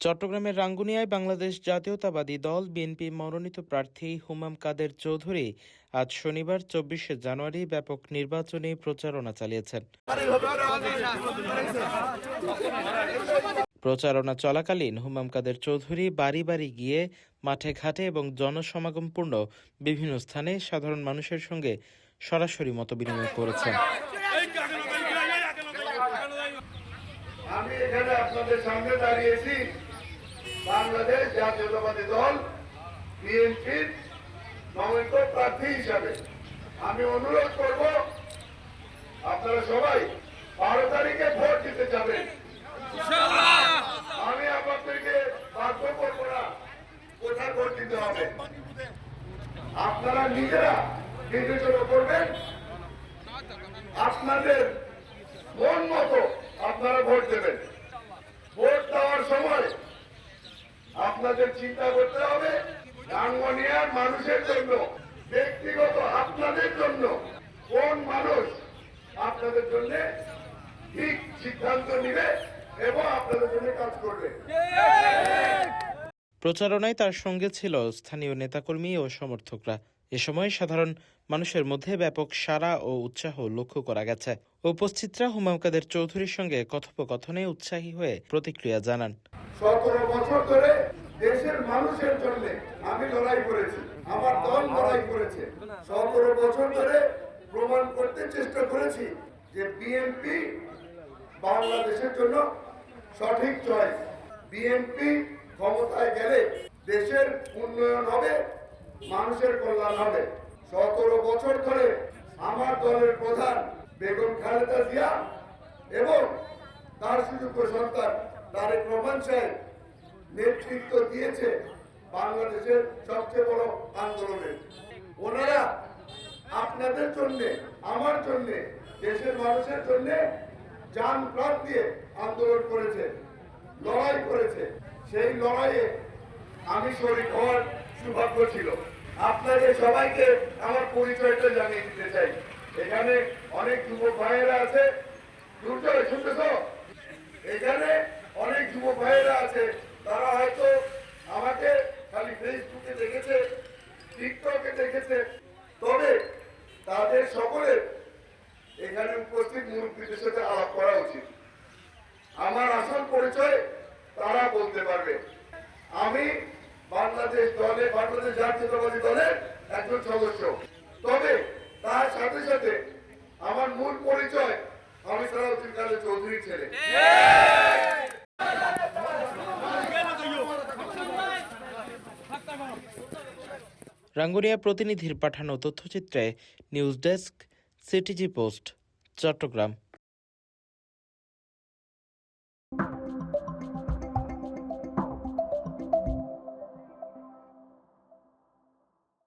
চট্টগ্রামের রাঙ্গুনিয়ায় বাংলাদেশ জাতীয়তাবাদী দল বিএনপি মনোনীত প্রার্থী হুমাম কাদের চৌধুরী আজ শনিবার চব্বিশে জানুয়ারি ব্যাপক নির্বাচনী প্রচারণা চালিয়েছেন। প্রচারণা চলাকালীন হুমাম কাদের চৌধুরী বাড়ি বাড়ি গিয়ে মাঠে ঘাটে এবং জনসমাগমপূর্ণ বিভিন্ন স্থানে সাধারণ মানুষের সঙ্গে সরাসরি মতবিনিময় করেছেন। আমি আমি অনুরোধ করব, আপনারা সবাই বারো তারিখে ভোট দিতে যাবেন আমি আপনাদেরকে বাধ্য করব না কোথায় ভোট দিতে হবে আপনারা নিজেরা বিবেচনা করবেন। আপনাদের মন মতো আপনারা ভোট দেবেন। ভোট দেওয়ার সময় আপনাদের চিন্তা করতে হবে রাঙ্গনিয়ার মানুষের জন্য, ব্যক্তিগত আপনাদের জন্য কোন মানুষ আপনাদের জন্য ঠিক সিদ্ধান্ত নিবে এবং আপনাদের জন্য কাজ করবে। প্রচারণায় তার সঙ্গে ছিল স্থানীয় নেতাকর্মী ও সমর্থকরা। এ সময় সাধারণ মানুষের মধ্যে ব্যাপক সারা ও উৎসাহ লক্ষ্য করা গেছে। উপস্থিতরা হুমায়ুন কাদের চৌধুরীর সঙ্গে কথোপকথনে উৎসাহী হয়ে প্রতিক্রিয়া জানান। সতেরো বছর ধরে দেশের মানুষের জন্য আমি লড়াই করেছি, আমার দল লড়াই করেছে। সতেরো বছর ধরে প্রমাণ করতে চেষ্টা করেছি যে বিএনপি বাংলাদেশের জন্য সঠিক চয়েস বিএনপি ক্ষমতায় গেলে দেশের উন্নয়ন হবে, মানুষের কল্যাণ হবে। সতেরো বছর ধরে আমার দলের প্রধান বেগম খালেদা জিয়া এবং তার সুযোগ্য সন্তান তারেক রহমান সাহেব নেতৃত্ব দিয়েছে বাংলাদেশের সবচেয়ে বড় আন্দোলনের ওনারা আপনাদের জন্য, আমার জন্য, দেশের মানুষের জন্য যান প্রাণ দিয়ে আন্দোলন করেছে, লড়াই করেছে। সেই লড়াইয়ে আমি শরীর হওয়ার সৌভাগ্য ছিল। আপনাদের সবাইকে আমার পরিচয়টা জানিয়ে দিতে চাই। এখানে অনেক যুবক ভাইয়েরা আছে। শুনতেছ এখানে অনেক যুবক ভাইয়েরা আছে। তারা হয়তো আমাকে খালি ফেসবুকে দেখেছে টিকটকে দেখেছে। তবে তাদের সকলের এখানে উপস্থিত মুরব্বীদের সাথে আলাপ করা উচিত আমার আসল পরিচয় তারা বলতে পারবে আমি বাংলাদেশ দলে, বাংলাদেশ জাতীয়তাবাদী দলের একজন সদস্য। তবে তার সাথে সাথে আমার মূল পরিচয় আমি সালাউদ্দিন কাদের চৌধুরীর ছেলে। রাঙ্গুনিয়া প্রতিনিধির পাঠানো তথ্যচিত্রে news desk, CTG post, Chattogram.